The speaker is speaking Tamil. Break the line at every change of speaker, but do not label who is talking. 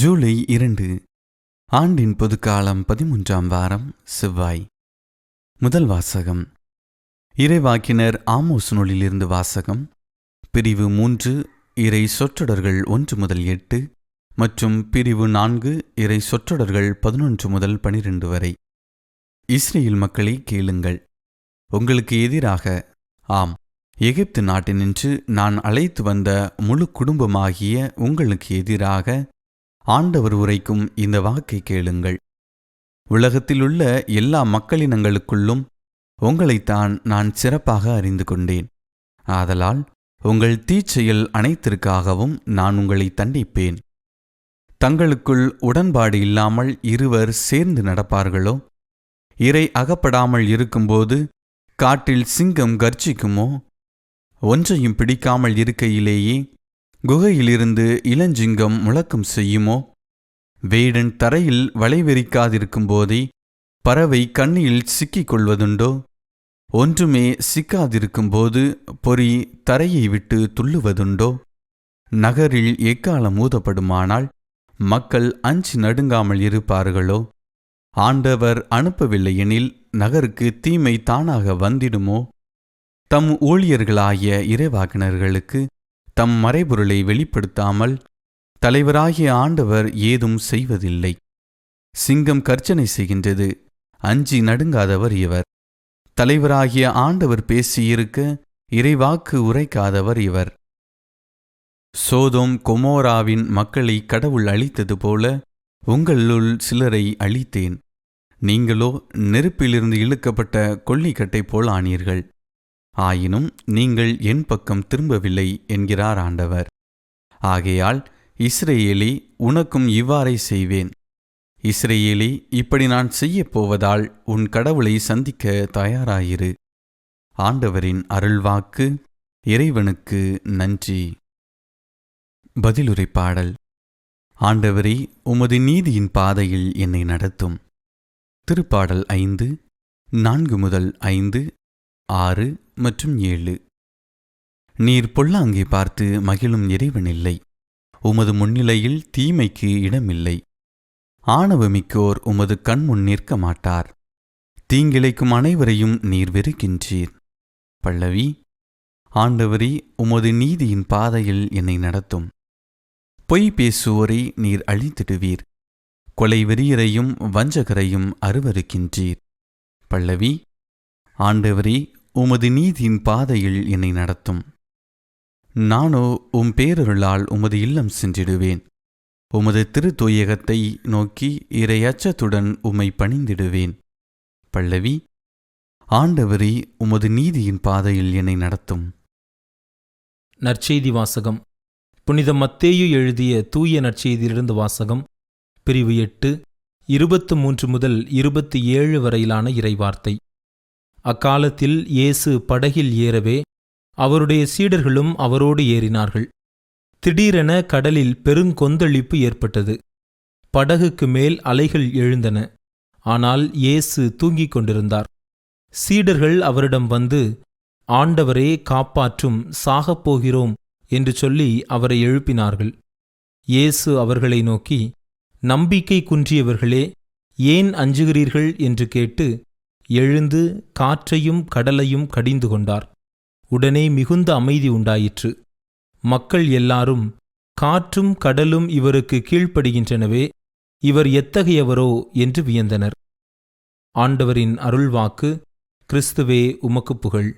ஜூலை இரண்டு ஆண்டின் பொதுக்காலம் பதிமூன்றாம் வாரம் செவ்வாய். முதல் வாசகம். இறைவாக்கினர் ஆமோஸ் நூலிலிருந்து வாசகம். பிரிவு மூன்று இறை சொற்றொடர்கள் ஒன்று முதல் எட்டு மற்றும் பிரிவு நான்கு இறை சொற்றொடர்கள் பதினொன்று முதல் பனிரெண்டு வரை. இஸ்ரேல் மக்களை கேளுங்கள். உங்களுக்கு எதிராக ஆம் எகிப்து நாட்டினின்று நான் அழைத்து வந்த முழு குடும்பமாகிய உங்களுக்கு எதிராக ஆண்டவர் உரைக்கும் இந்த வாக்கை கேளுங்கள். உலகத்திலுள்ள எல்லா மக்களினங்களுக்குள்ளும் உங்களைத்தான் நான் சிறப்பாக அறிந்து கொண்டேன். ஆதலால் உங்கள் தீச்செயல் அனைத்திற்காகவும் நான் உங்களை தண்டிப்பேன். தங்களுக்குள் உடன்பாடு இல்லாமல் இருவர் சேர்ந்து நடப்பார்களோ? இறை அகப்படாமல் இருக்கும்போது காட்டில் சிங்கம் கர்ஜிக்குமோ? ஒன்றையும் பிடிக்காமல் இருக்கையிலேயே குகையிலிருந்து இளஞ்சிங்கம் முழக்கம் செய்யுமோ? வேடன் தரையில் வளைவெறிக்காதிருக்கும் போதே பறவை கண்ணியில் சிக்கிக் கொள்வதுண்டோ ஒன்றுமே சிக்காதிருக்கும்போது பொறி தரையை விட்டு துள்ளுவதுண்டோ? நகரில் எக்காலம் ஊதப்படுமானால் மக்கள் அஞ்சி நடுங்காமல் இருப்பார்களோ? ஆண்டவர் அனுப்பவில்லை எனில் நகருக்கு தீமை தானாக வந்திடுமோ? தம் ஊழியர்களாகிய இறைவாக்கினர்களுக்கு தம் மறைபொருளை வெளிப்படுத்தாமல் தலைவராகிய ஆண்டவர் ஏதும் செய்வதில்லை. சிங்கம் கர்ச்சனை செய்கின்றது அஞ்சி நடுங்காதவர் இவர். தலைவராகிய ஆண்டவர் பேசியிருக்க இறைவாக்கு உரைக்காதவர் இவர். சோதோம் கொமோராவின் மக்களை கடவுள் அழித்தது போல உங்களுள் சிலரை அழித்தேன். நீங்களோ நெருப்பிலிருந்து இழுக்கப்பட்ட கொல்லிக்கட்டை போல் ஆனீர்கள். ஆயினும் நீங்கள் என் பக்கம் திரும்பவில்லை என்கிறார் ஆண்டவர். ஆகையால் இஸ்ரேலி உனக்கும் இவ்வாறே செய்வேன். இஸ்ரேலி இப்படி நான் செய்யப் போவதால் உன் கடவுளை சந்திக்க தயாராயிரு. ஆண்டவரின் அருள்வாக்கு இறைவனுக்கு நன்றி. பதிலுரை பாடல். ஆண்டவரே உமது நீதியின் பாதையில் என்னை நடத்தும். திருப்பாடல் ஐந்து நான்கு முதல் ஐந்து ஆறு மற்றும் ஏழு. நீர் பொல்லாங்கை பார்த்து மகிழும் இறைவனில்லை உமது முன்னிலையில் தீமைக்கு இடமில்லை. ஆணவமிக்கோர் உமது கண்முன் நிற்க மாட்டார். தீங்கிழைக்கும் அனைவரையும் நீர் வெறுக்கின்றீர். பல்லவி ஆண்டவரி உமது நீதியின் பாதையில் என்னை நடத்தும். பொய் பேசுவோரை நீர் அழித்திடுவீர். கொலை வெறியரையும் வஞ்சகரையும் அருவருக்கின்றீர். பல்லவி ஆண்டவரே உமது நீதியின் பாதையில் என்னை நடத்தும். நானோ உம் பேரருளால் உமது இல்லம் சென்றிடுவேன். உமது திருத்தூயகத்தை நோக்கி இரையச்சத்துடன் உம்மை பணிந்திடுவேன். பல்லவி ஆண்டவரி உமது நீதியின் பாதையில் என்னை நடத்தும்.
நற்செய்தி வாசகம். புனித மத்தேயு எழுதிய தூய நற்செய்தியிலிருந்து வாசகம். பிரிவு எட்டு இருபத்து மூன்று முதல் இருபத்தி ஏழு வரையிலான இறைவார்த்தை. அக்காலத்தில் இயேசு படகில் ஏறவே அவருடைய சீடர்களும் அவரோடு ஏறினார்கள். திடீரென கடலில் பெருங்கொந்தளிப்பு ஏற்பட்டது. படகுக்கு மேல் அலைகள் எழுந்தன. ஆனால் இயேசு தூங்கிக் கொண்டிருந்தார். சீடர்கள் அவரிடம் வந்து ஆண்டவரே காப்பாற்றும் சாகப் போகிறோம் என்று சொல்லி அவரை எழுப்பினார்கள். இயேசு அவர்களை நோக்கி நம்பிக்கை குன்றியவர்களே ஏன் அஞ்சுகிறீர்கள்? என்று கேட்டு எழுந்து காற்றையும் கடலையும் கடிந்து கொண்டார். உடனே மிகுந்த அமைதி உண்டாயிற்று. மக்கள் எல்லாரும் காற்றும் கடலும் இவருக்கு கீழ்ப்படுகின்றனவே இவர் எத்தகையவரோ என்று வியந்தனர். ஆண்டவரின் அருள்வாக்கு கிறிஸ்துவே உமக்கு புகழ்.